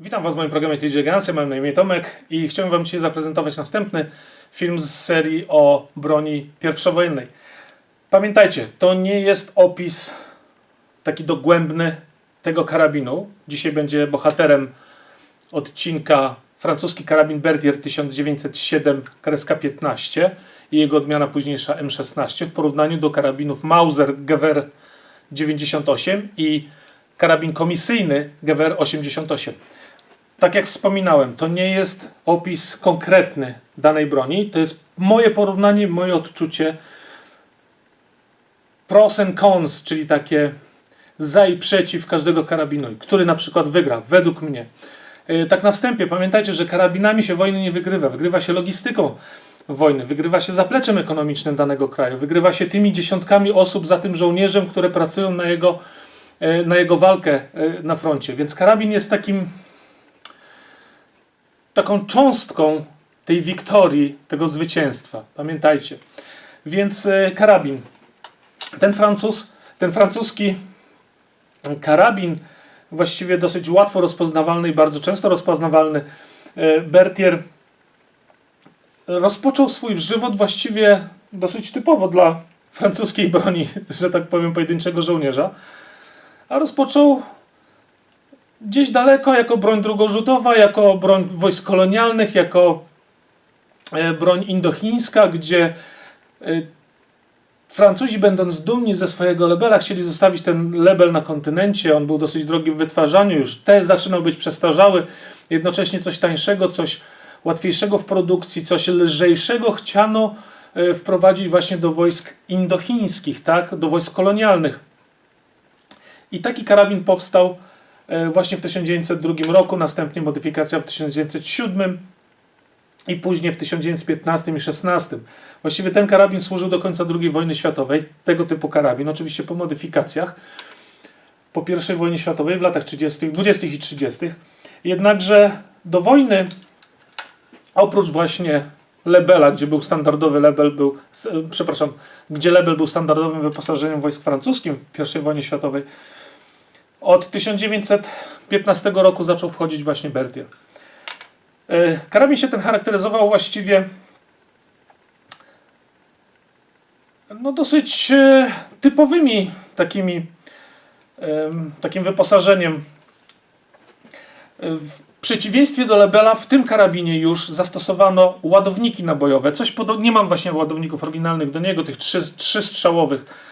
Witam Was w moim programie TJ Guns, ja mam na imię Tomek i chciałem Wam dzisiaj zaprezentować następny film z serii o broni pierwszowojennej. Pamiętajcie, to nie jest opis taki dogłębny tego karabinu. Dzisiaj będzie bohaterem odcinka francuski karabin Berthier 1907 kreska 15 i jego odmiana późniejsza M16 w porównaniu do karabinów Mauser Gewehr 98 i karabin komisyjny Gewehr 88. Tak jak wspominałem, to nie jest opis konkretny danej broni, to jest moje porównanie, moje odczucie pros and cons, czyli takie za i przeciw każdego karabinu, który na przykład wygra, według mnie. Yy, Tak na wstępie, pamiętajcie, że karabinami się wojny nie wygrywa, wygrywa się logistyką wojny, wygrywa się zapleczem ekonomicznym danego kraju, wygrywa się tymi dziesiątkami osób za tym żołnierzem, które pracują na jego, yy, na jego walkę yy, na froncie. Więc karabin jest takim taką cząstką tej wiktorii, tego zwycięstwa. Pamiętajcie. Więc e, karabin. Ten Francuz, ten francuski karabin, właściwie dosyć łatwo rozpoznawalny i bardzo często rozpoznawalny, e, Berthier rozpoczął swój żywot właściwie dosyć typowo dla francuskiej broni, że tak powiem, pojedynczego żołnierza. A rozpoczął gdzieś daleko jako broń drugorzutowa, jako broń wojsk kolonialnych, jako e, broń indochińska, gdzie e, Francuzi, będąc dumni ze swojego lebela, chcieli zostawić ten lebel na kontynencie. On był dosyć drogi w wytwarzaniu, już te zaczynał być przestarzały. Jednocześnie coś tańszego, coś łatwiejszego w produkcji, coś lżejszego chciano e, wprowadzić właśnie do wojsk indochińskich, tak? do wojsk kolonialnych. I taki karabin powstał właśnie w 1902 roku, następnie modyfikacja w 1907 i później w 1915 i 16. Właściwie ten karabin służył do końca II wojny światowej, tego typu karabin, oczywiście po modyfikacjach po I wojnie światowej w latach 30., 20. i 30. Jednakże do wojny oprócz właśnie Lebela, gdzie był standardowy Lebel, był, e, przepraszam, gdzie Lebel był standardowym wyposażeniem wojsk francuskim w I wojnie światowej, od 1915 roku zaczął wchodzić właśnie Berthier. E, Karabin się ten charakteryzował właściwie no dosyć e, typowymi takimi takim wyposażeniem. E, W przeciwieństwie do Lebela w tym karabinie już zastosowano ładowniki nabojowe. Coś podo- nie mam właśnie ładowników oryginalnych do niego, tych trzy, trzy strzałowych.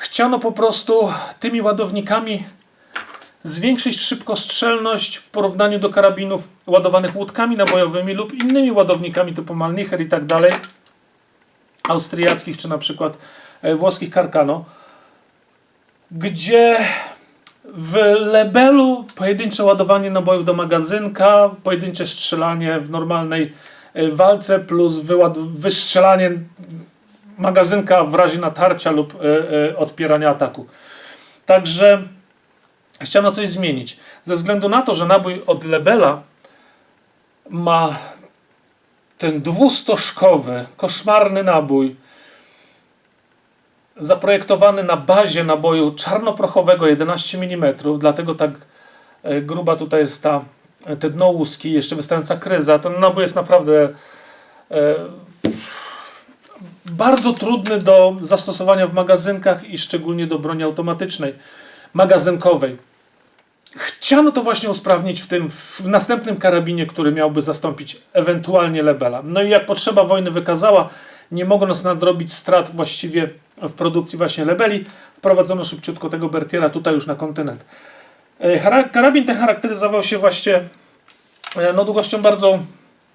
Chciano po prostu tymi ładownikami zwiększyć szybkostrzelność w porównaniu do karabinów ładowanych łódkami nabojowymi lub innymi ładownikami typu Malnicher i tak dalej, austriackich czy na przykład e, włoskich Carcano, gdzie w Lebelu pojedyncze ładowanie nabojów do magazynka, pojedyncze strzelanie w normalnej e, walce plus wystrzelanie magazynka w razie natarcia lub e, e, odpierania ataku. Także chciano coś zmienić. Ze względu na to, że nabój od Lebela ma ten dwustożkowy, koszmarny nabój, zaprojektowany na bazie naboju czarnoprochowego 11 mm, dlatego tak e, gruba tutaj jest ta, te dno łuski, jeszcze wystająca kryza. Ten nabój jest naprawdę bardzo trudny do zastosowania w magazynkach i szczególnie do broni automatycznej, magazynkowej. Chciano to właśnie usprawnić w tym w następnym karabinie, który miałby zastąpić ewentualnie Lebela. No i jak potrzeba wojny wykazała, nie mogąc nadrobić strat właściwie w produkcji właśnie Lebeli, wprowadzono szybciutko tego Bertiera tutaj już na kontynent. E, Karabin ten charakteryzował się właśnie e, no, długością bardzo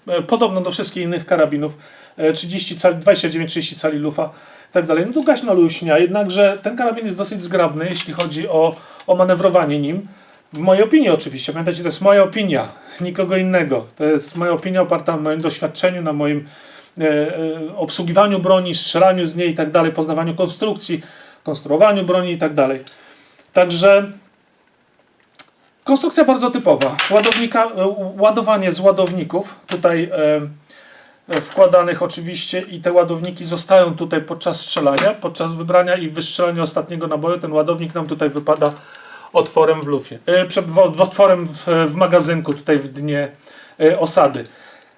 e, podobną do wszystkich innych karabinów. E, 30 cali, 29-30 cali lufa tak dalej. No długaś na luźnia, jednakże ten karabin jest dosyć zgrabny, jeśli chodzi o, o manewrowanie nim. W mojej opinii oczywiście, pamiętajcie, to jest moja opinia, nikogo innego. To jest moja opinia oparta na moim doświadczeniu, na moim e, e, obsługiwaniu broni, strzelaniu z niej i tak dalej, poznawaniu konstrukcji, konstruowaniu broni i tak dalej. Także konstrukcja bardzo typowa. Ładownika, e, ładowanie z ładowników, tutaj e, wkładanych oczywiście i te ładowniki zostają tutaj podczas strzelania, podczas wybrania i wystrzelania ostatniego naboju. Ten ładownik nam tutaj wypada otworem w lufie, e, otworem w, w magazynku tutaj w dnie e, osady.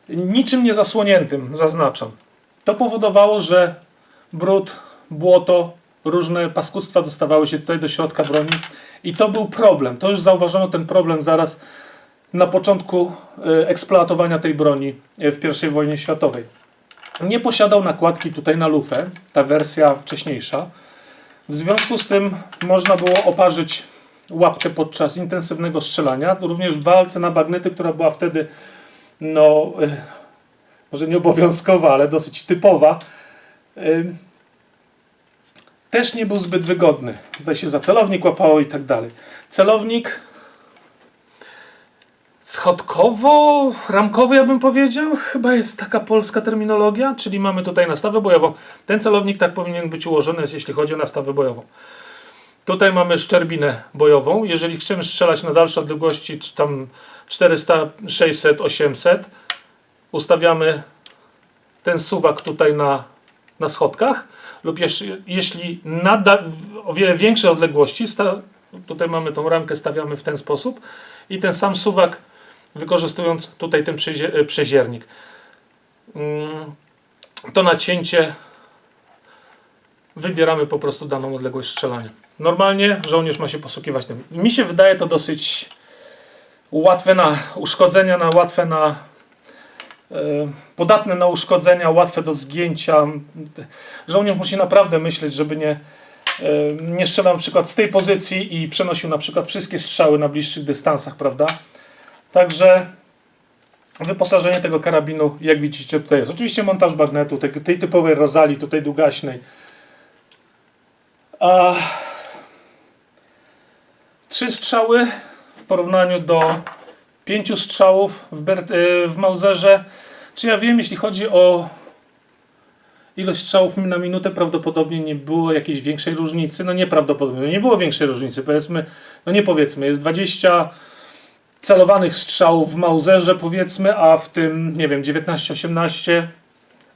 Niczym nie zasłoniętym, zaznaczam. To powodowało, że brud, błoto, różne paskudztwa dostawały się tutaj do środka broni i to był problem. To już zauważono ten problem zaraz na początku e, eksploatowania tej broni e, w I wojnie światowej. Nie posiadał nakładki tutaj na lufę, ta wersja wcześniejsza. W związku z tym można było oparzyć łapkę podczas intensywnego strzelania. Również w walce na bagnety, która była wtedy no, e, może nie obowiązkowa, ale dosyć typowa, też nie był zbyt wygodny. Tutaj się za celownik łapało i tak dalej. Celownik schodkowo-ramkowy, ja bym powiedział, chyba jest taka polska terminologia, czyli mamy tutaj nastawę bojową. Ten celownik tak powinien być ułożony, jeśli chodzi o nastawę bojową. Tutaj mamy szczerbinę bojową. Jeżeli chcemy strzelać na dalsze odległości, czy tam 400, 600, 800, ustawiamy ten suwak tutaj na, na schodkach lub jeśli, jeśli na o wiele większe odległości, tutaj mamy tą ramkę, stawiamy w ten sposób i ten sam suwak wykorzystując tutaj ten e, przeziernik. Mm, To nacięcie wybieramy po prostu daną odległość strzelania. Normalnie żołnierz ma się posługiwać tym. Mi się wydaje to dosyć łatwe na uszkodzenia, na łatwe na e, podatne na uszkodzenia, łatwe do zgięcia. Żołnierz musi naprawdę myśleć, żeby nie, e, nie strzelał na przykład z tej pozycji i przenosił na przykład wszystkie strzały na bliższych dystansach, prawda? Także wyposażenie tego karabinu, jak widzicie, tutaj jest. Oczywiście montaż bagnetu, tej, tej typowej rozali, tutaj długaśnej. A trzy strzały w porównaniu do pięciu strzałów w, Bert, y, w Mauserze. Czy ja wiem, jeśli chodzi o ilość strzałów na minutę, prawdopodobnie nie było jakiejś większej różnicy. No nieprawdopodobnie, nie było większej różnicy. Powiedzmy, no nie powiedzmy, jest 20 celowanych strzałów w Mauserze, powiedzmy, a w tym, nie wiem, 19-18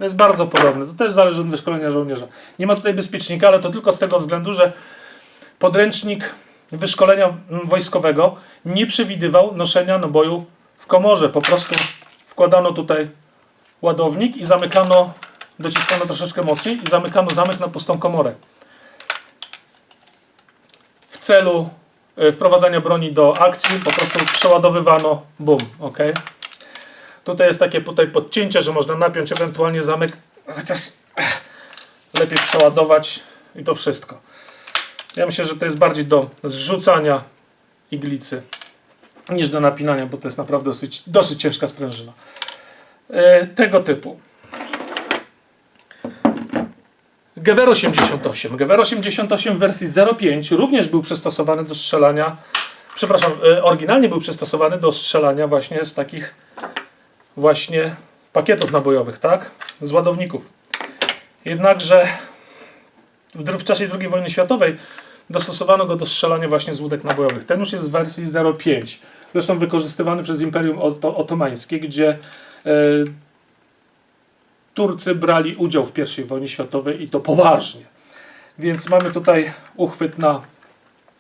to jest bardzo podobne. To też zależy od wyszkolenia żołnierza. Nie ma tutaj bezpiecznika, ale to tylko z tego względu, że podręcznik wyszkolenia wojskowego nie przewidywał noszenia naboju w komorze. Po prostu wkładano tutaj ładownik i zamykano, dociskano troszeczkę mocniej i zamykano zamek na pustą komorę. W celu wprowadzania broni do akcji po prostu przeładowywano bum, ok? Tutaj jest takie tutaj podcięcie, że można napiąć ewentualnie zamek, chociaż lepiej przeładować i to wszystko. Ja myślę, że to jest bardziej do zrzucania iglicy niż do napinania, bo to jest naprawdę dosyć, dosyć ciężka sprężyna. E, tego typu. Gewehr 88. Gewehr 88 w wersji 0.5 również był przystosowany do strzelania, przepraszam, e, oryginalnie był przystosowany do strzelania właśnie z takich właśnie pakietów nabojowych, tak? Z ładowników. Jednakże w, czasie II wojny światowej dostosowano go do strzelania właśnie z łódek nabojowych. Ten już jest w wersji 0.5. Zresztą wykorzystywany przez Imperium Oto- Otomańskie, gdzie e, Turcy brali udział w I wojnie światowej i to poważnie. Więc mamy tutaj uchwyt na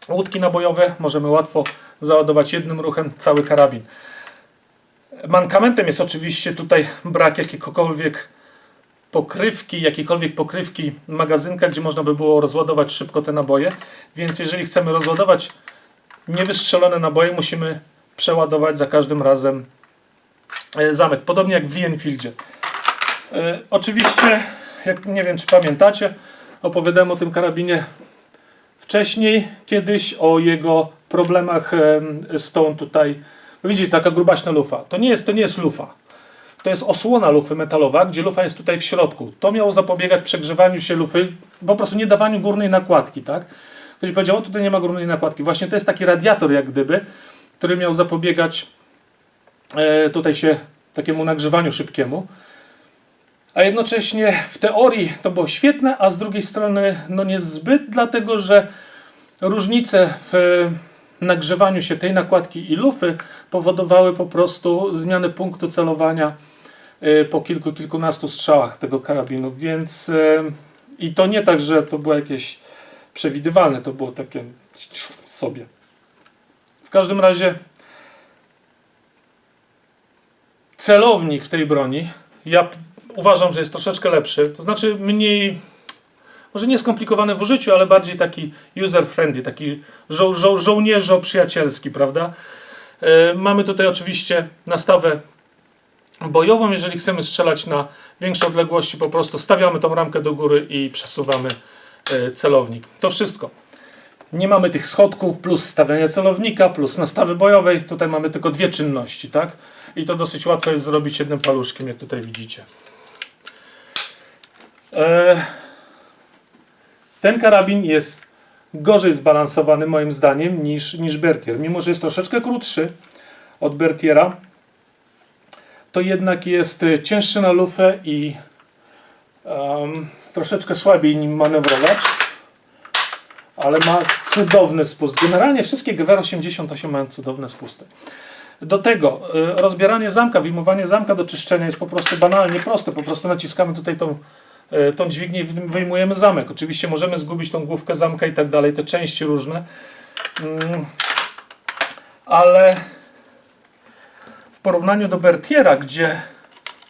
łódki nabojowe. Możemy łatwo załadować jednym ruchem cały karabin. Mankamentem jest oczywiście tutaj brak jakiejkolwiek pokrywki, jakiejkolwiek pokrywki magazynka, gdzie można by było rozładować szybko te naboje. Więc jeżeli chcemy rozładować niewystrzelone naboje, musimy przeładować za każdym razem e, zamek. Podobnie jak w Lee Enfieldzie. E, oczywiście, jak nie wiem czy pamiętacie, opowiadałem o tym karabinie wcześniej, kiedyś o jego problemach em, z tą tutaj, widzicie, taka grubaśna lufa. To nie jest, to nie jest lufa. To jest osłona lufy metalowa, gdzie lufa jest tutaj w środku. To miało zapobiegać przegrzewaniu się lufy, po prostu nie dawaniu górnej nakładki, tak? Ktoś powiedział, o tutaj nie ma górnej nakładki. Właśnie to jest taki radiator jak gdyby, który miał zapobiegać e, tutaj się takiemu nagrzewaniu szybkiemu. A jednocześnie w teorii to było świetne, a z drugiej strony no niezbyt, dlatego że różnice w e, nagrzewaniu się tej nakładki i lufy powodowały po prostu zmianę punktu celowania e, po kilku, kilkunastu strzałach tego karabinu, więc e, i to nie tak, że to było jakieś przewidywalne, to było takie sobie. każdym razie celownik w tej broni ja uważam, że jest troszeczkę lepszy. To znaczy mniej, może nie skomplikowany w użyciu, ale bardziej taki user-friendly, taki żo- żo- żołnierzo-przyjacielski, prawda? E, mamy tutaj oczywiście nastawę bojową. Jeżeli chcemy strzelać na większe odległości, po prostu stawiamy tą ramkę do góry i przesuwamy e, celownik. To wszystko. Nie mamy tych schodków, plus stawiania celownika, plus nastawy bojowej. Tutaj mamy tylko dwie czynności, tak? I to dosyć łatwo jest zrobić jednym paluszkiem, jak tutaj widzicie. E, ten karabin jest gorzej zbalansowany moim zdaniem niż, niż Bertier. Mimo, że jest troszeczkę krótszy od Bertiera, to jednak jest e, cięższy na lufę i em, troszeczkę słabiej nim manewrować. Ale ma cudowny spust. Generalnie wszystkie GWR 88 mają cudowne spusty. Do tego y, rozbieranie zamka, wyjmowanie zamka do czyszczenia jest po prostu banalnie proste. Po prostu naciskamy tutaj tą, tą dźwignię wyjmujemy zamek. Oczywiście możemy zgubić tą główkę zamka i tak dalej, te części różne. Mm, ale w porównaniu do Bertiera, gdzie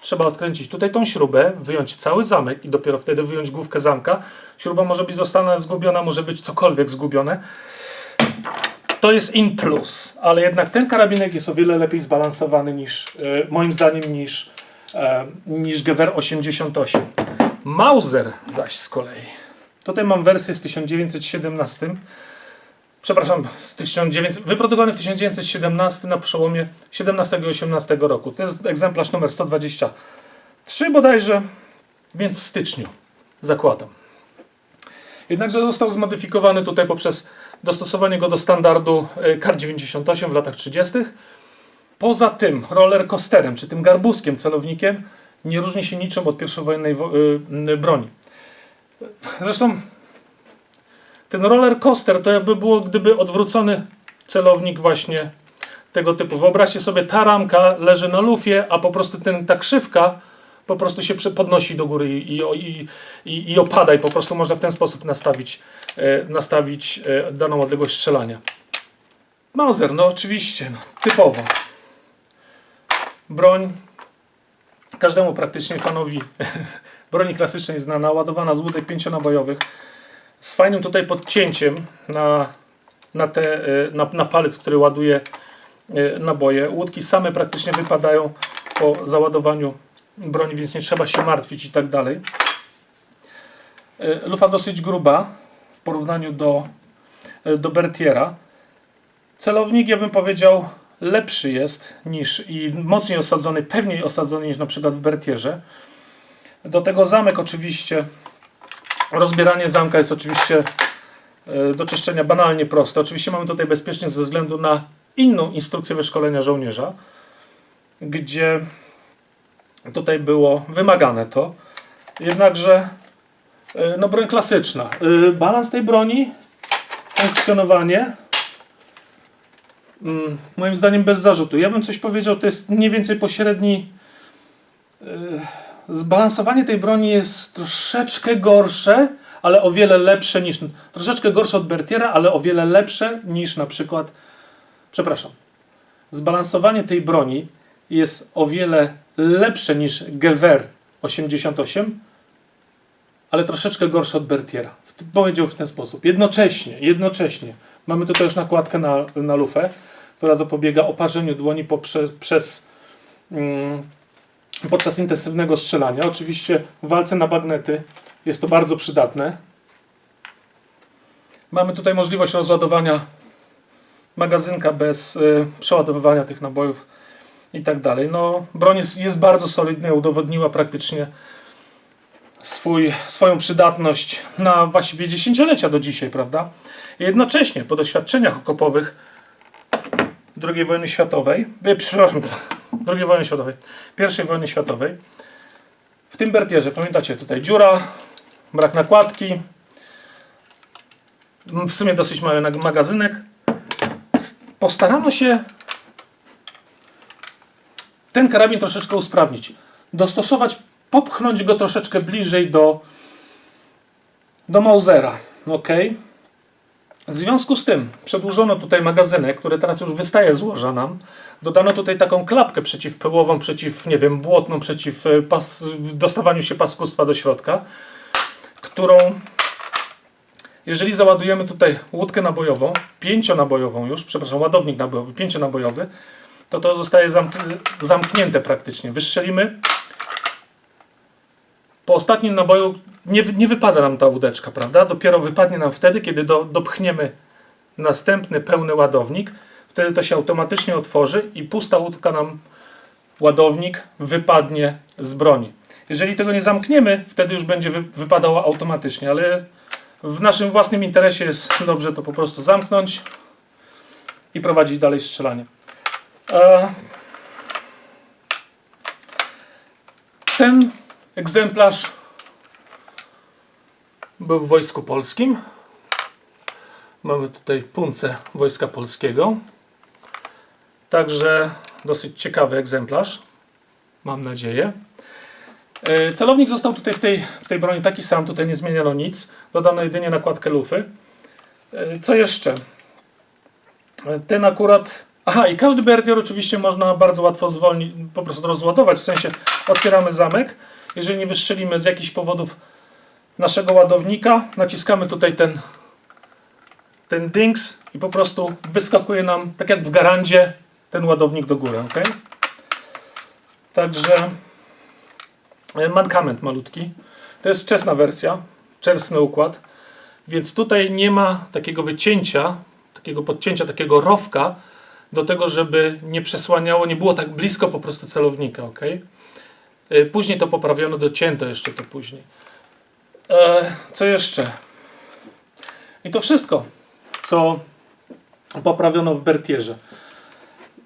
trzeba odkręcić tutaj tą śrubę, wyjąć cały zamek i dopiero wtedy wyjąć główkę zamka. Śruba może być zostana zgubiona, może być cokolwiek zgubione. To jest in plus, ale jednak ten karabinek jest o wiele lepiej zbalansowany niż, e, moim zdaniem, niż, e, niż GWR 88. Mauser zaś z kolei. Tutaj mam wersję z 1917. Przepraszam, z 1900, wyprodukowany w 1917 na przełomie 17 i 18 roku. To jest egzemplarz numer 123 bodajże, więc w styczniu zakładam. Jednakże został zmodyfikowany tutaj poprzez dostosowanie go do standardu e, Kar 98 w latach 30. Poza tym roller coasterem, czy tym garbuskiem celownikiem, nie różni się niczym od pierwszowojennej wo- y, y, broni. Zresztą ten roller coaster to jakby było, gdyby odwrócony celownik właśnie tego typu. Wyobraźcie sobie, ta ramka leży na lufie, a po prostu ten, ta krzywka po prostu się podnosi do góry i, i, i, i opada i po prostu można w ten sposób nastawić, e, nastawić e, daną odległość strzelania. Mauser, no oczywiście, no, typowo. Broń każdemu praktycznie fanowi broni klasycznej znana, ładowana z łódek pięcionabojowych z fajnym tutaj podcięciem na, na, te, e, na, na palec, który ładuje e, naboje. Łódki same praktycznie wypadają po załadowaniu broni, więc nie trzeba się martwić i tak dalej. E, Lufa dosyć gruba w porównaniu do, do Bertiera. Celownik, ja bym powiedział, lepszy jest niż i mocniej osadzony, pewniej osadzony niż na przykład w Bertierze. Do tego zamek oczywiście, rozbieranie zamka jest oczywiście e, do czyszczenia banalnie proste. Oczywiście mamy tutaj bezpiecznie ze względu na inną instrukcję wyszkolenia żołnierza, gdzie tutaj było wymagane to. Jednakże e, no broń klasyczna. E, Balans tej broni, funkcjonowanie moim zdaniem bez zarzutu. Ja bym coś powiedział, to jest mniej więcej pośredni e, zbalansowanie tej broni jest troszeczkę gorsze, ale o wiele lepsze niż troszeczkę gorsze od Bertiera, ale o wiele lepsze niż na przykład przepraszam. Zbalansowanie tej broni jest o wiele lepsze niż Gewehr 88, ale troszeczkę gorsze od Bertiera. Powiedział w ten sposób. Jednocześnie, jednocześnie mamy tutaj już nakładkę na, na lufę, która zapobiega oparzeniu dłoni poprzez, przez, mm, podczas intensywnego strzelania. Oczywiście w walce na bagnety jest to bardzo przydatne. Mamy tutaj możliwość rozładowania magazynka bez y, przeładowywania tych nabojów i tak dalej. No, broń jest, jest bardzo solidna, udowodniła praktycznie swój, swoją przydatność na właściwie dziesięciolecia do dzisiaj, prawda? Jednocześnie po doświadczeniach okopowych II wojny światowej, e, przepraszam, II wojny światowej, I wojny światowej, w tym Bertierze, pamiętacie, tutaj dziura, brak nakładki, w sumie dosyć mały magazynek. Postarano się ten karabin troszeczkę usprawnić. Dostosować, popchnąć go troszeczkę bliżej do, do Mausera. ok? W związku z tym przedłużono tutaj magazynek, który teraz już wystaje z łoża nam. Dodano tutaj taką klapkę przeciwpyłową, przeciw, nie wiem, błotną, przeciw e, pas, dostawaniu się paskustwa do środka, którą jeżeli załadujemy tutaj łódkę nabojową, pięcionabojową już, przepraszam, ładownik nabojowy, pięcionabojowy, to to zostaje zamk zamknięte praktycznie. Wystrzelimy. Po ostatnim naboju nie, nie wypada nam ta łódeczka, prawda? Dopiero wypadnie nam wtedy, kiedy do, dopchniemy następny pełny ładownik. Wtedy to się automatycznie otworzy i pusta łódka nam, ładownik, wypadnie z broni. Jeżeli tego nie zamkniemy, wtedy już będzie wy, wypadało automatycznie, ale w naszym własnym interesie jest dobrze to po prostu zamknąć i prowadzić dalej strzelanie. E, Ten egzemplarz był w Wojsku Polskim. Mamy tutaj puncę Wojska Polskiego. Także dosyć ciekawy egzemplarz. Mam nadzieję. E, Celownik został tutaj w tej, w tej broni taki sam, tutaj nie zmieniono nic. Dodano jedynie nakładkę lufy. E, Co jeszcze? E, Ten akurat. Aha, i każdy bertier oczywiście można bardzo łatwo zwolnić, po prostu rozładować. W sensie otwieramy zamek. Jeżeli nie wystrzelimy z jakichś powodów naszego ładownika, naciskamy tutaj ten, ten dings i po prostu wyskakuje nam, tak jak w garandzie, ten ładownik do góry. ok? Także e, mankament malutki. To jest wczesna wersja, wczesny układ, więc tutaj nie ma takiego wycięcia, takiego podcięcia, takiego rowka do tego, żeby nie przesłaniało, nie było tak blisko po prostu celownika. ok? E, Później to poprawiono, docięto jeszcze to później. E, co jeszcze? I to wszystko, co poprawiono w Bertierze.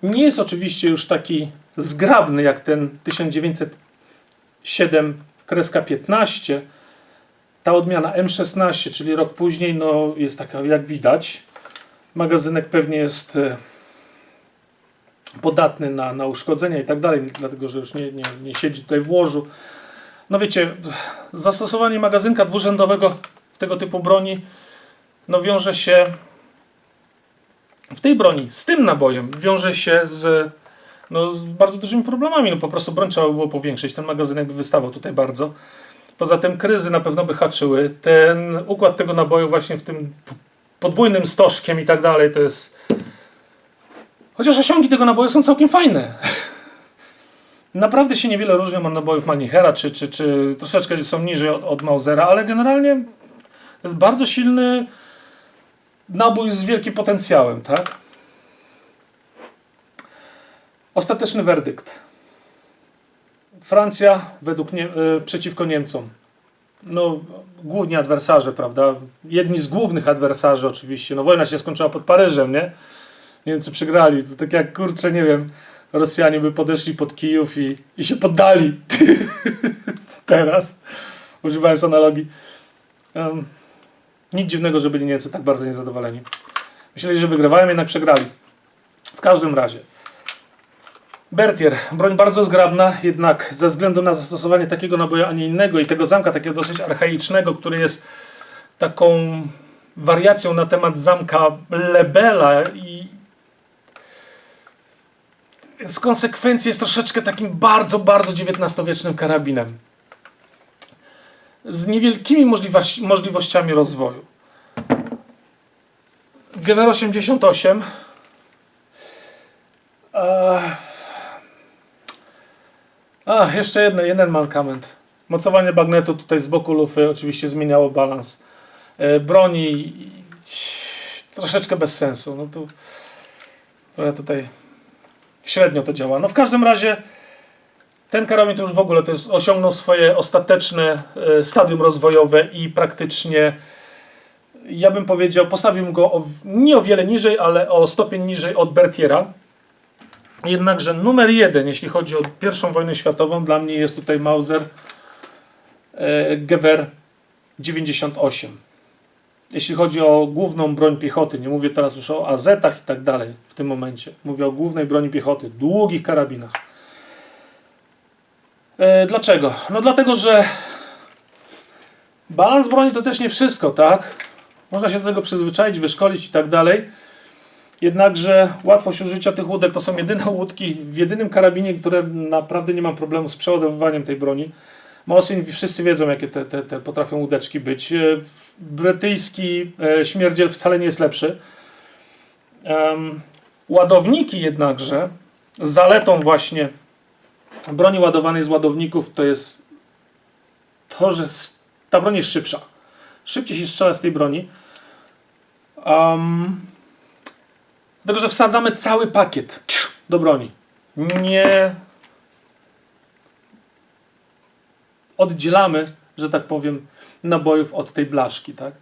Nie jest oczywiście już taki zgrabny jak ten 1907 kreska 15. Ta odmiana M16, czyli rok później, no jest taka jak widać. Magazynek pewnie jest e, podatny na, na uszkodzenia i tak dalej, dlatego że już nie, nie, nie siedzi tutaj w łożu. No wiecie, zastosowanie magazynka dwurzędowego w tego typu broni no wiąże się w tej broni z tym nabojem wiąże się z, no, z bardzo dużymi problemami. No po prostu broń trzeba było powiększyć. Ten magazynek by wystawał tutaj bardzo. Poza tym kryzy na pewno by haczyły. Ten układ tego naboju właśnie w tym podwójnym stożkiem i tak dalej to jest... Chociaż osiągi tego naboju są całkiem fajne. Naprawdę się niewiele różnią od nabojów Manichera, czy, czy, czy troszeczkę są niżej od, od Mausera, ale generalnie jest bardzo silny nabój z wielkim potencjałem, tak? Ostateczny werdykt. Francja według nie, y, przeciwko Niemcom. No, główni adwersarze, prawda? Jedni z głównych adwersarzy oczywiście. No, wojna się skończyła pod Paryżem, nie? Niemcy przegrali. To tak jak, kurczę, nie wiem, Rosjanie by podeszli pod Kijów i, i się poddali. Teraz, używając analogii. Um, nic dziwnego, że byli Niemcy tak bardzo niezadowoleni. Myśleli, że wygrywają, jednak przegrali. W każdym razie. Bertier, broń bardzo zgrabna, jednak ze względu na zastosowanie takiego naboju, a nie innego i tego zamka takiego dosyć archaicznego, który jest taką wariacją na temat zamka Lebela i z konsekwencji jest troszeczkę takim bardzo, bardzo XIX-wiecznym karabinem. Z niewielkimi możliwości, możliwościami rozwoju. Gewehr 88 Eee. A, jeszcze jedno, jeden mankament. Mocowanie bagnetu tutaj z boku lufy oczywiście zmieniało balans e, broni. Troszeczkę bez sensu. No tu trochę tutaj średnio to działa. No w każdym razie ten karabin to już w ogóle to jest, osiągnął swoje ostateczne e, stadium rozwojowe i praktycznie ja bym powiedział, postawił go o, nie o wiele niżej, ale o stopień niżej od Bertiera. Jednakże numer jeden, jeśli chodzi o I wojnę światową, dla mnie jest tutaj Mauser e, Gewehr 98. Jeśli chodzi o główną broń piechoty, nie mówię teraz już o AZ-ach i tak dalej w tym momencie. Mówię o głównej broni piechoty, długich karabinach. E, dlaczego? No dlatego, że balans broni to też nie wszystko, tak? Można się do tego przyzwyczaić, wyszkolić i tak dalej. Jednakże łatwość użycia tych łódek to są jedyne łódki w jedynym karabinie, które naprawdę nie mam problemu z przeładowywaniem tej broni. Mosin, wszyscy wiedzą, jakie te, te, te potrafią łódeczki być. E, Brytyjski e, śmierdziel wcale nie jest lepszy. Ładowniki jednakże, zaletą właśnie broni ładowanej z ładowników to jest to, że ta broń jest szybsza. Szybciej się strzela z tej broni. Um, dlatego, że wsadzamy cały pakiet do broni. Nie oddzielamy, że tak powiem, nabojów od tej blaszki, tak?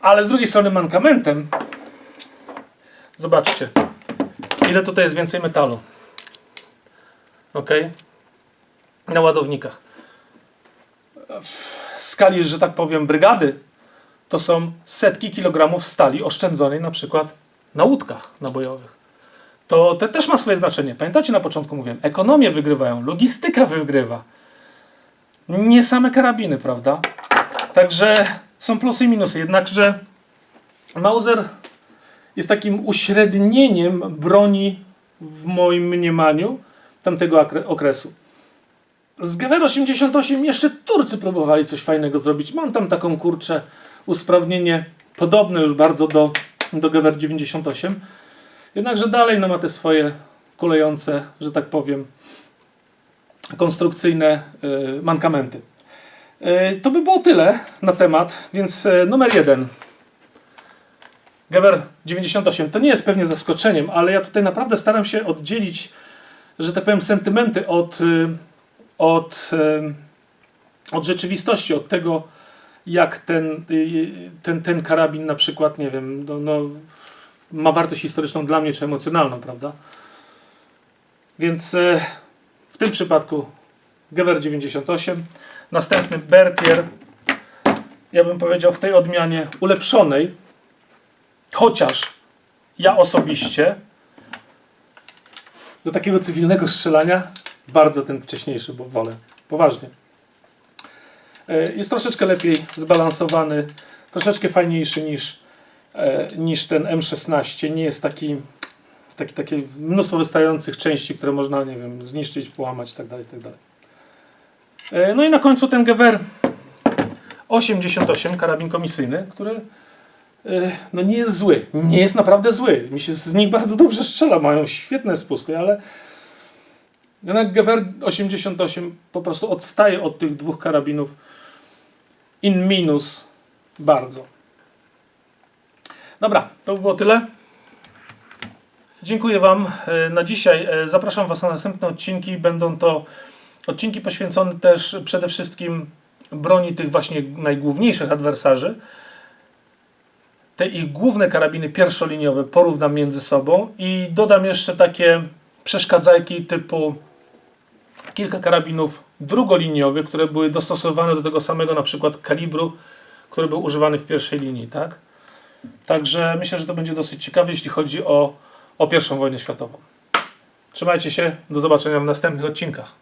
Ale z drugiej strony mankamentem zobaczcie, ile tutaj jest więcej metalu. Ok? Na ładownikach. W skali, że tak powiem, brygady to są setki kilogramów stali oszczędzonej na przykład na łódkach nabojowych. To, to też ma swoje znaczenie. Pamiętacie na początku mówiłem, ekonomie wygrywają, logistyka wygrywa. Nie same karabiny, prawda? Także są plusy i minusy. Jednakże Mauser jest takim uśrednieniem broni w moim mniemaniu tamtego okresu. Z Gewehr 88 jeszcze Turcy próbowali coś fajnego zrobić. Mam tam taką kurczę usprawnienie podobne już bardzo do, do Gewehr 98. Jednakże dalej no, ma te swoje kulejące, że tak powiem, konstrukcyjne y, mankamenty. Y, to by było tyle na temat, więc y, numer jeden. Gewehr 98 to nie jest pewnie zaskoczeniem, ale ja tutaj naprawdę staram się oddzielić, że tak powiem, sentymenty od, od, od rzeczywistości, od tego, jak ten, ten, ten karabin na przykład, nie wiem, no, no, ma wartość historyczną dla mnie, czy emocjonalną, prawda? Więc w tym przypadku Gewehr 98. Następny Bertier. Ja bym powiedział w tej odmianie ulepszonej. Chociaż ja osobiście do takiego cywilnego strzelania bardzo ten wcześniejszy, bo wolę. Poważnie. E, Jest troszeczkę lepiej zbalansowany, troszeczkę fajniejszy niż, e, niż ten M16. Nie jest taki, taki, takie mnóstwo wystających części, które można, nie wiem, zniszczyć, połamać itd. itd. E, No i na końcu ten Gewehr 88, karabin komisyjny, który e, no nie jest zły. Nie jest naprawdę zły. Mi się z nich bardzo dobrze strzela, mają świetne spusty, ale jednak Gewehr 88 po prostu odstaje od tych dwóch karabinów in minus bardzo. Dobra, to by było tyle. Dziękuję Wam e, na dzisiaj. E, Zapraszam Was na następne odcinki. Będą to odcinki poświęcone też przede wszystkim broni tych właśnie najgłówniejszych adwersarzy. Te ich główne karabiny pierwszoliniowe porównam między sobą i dodam jeszcze takie przeszkadzajki typu kilka karabinów drugoliniowych, które były dostosowane do tego samego na przykład kalibru, który był używany w pierwszej linii, tak? Także myślę, że to będzie dosyć ciekawe, jeśli chodzi o, o pierwszą wojnę światową. Trzymajcie się, do zobaczenia w następnych odcinkach.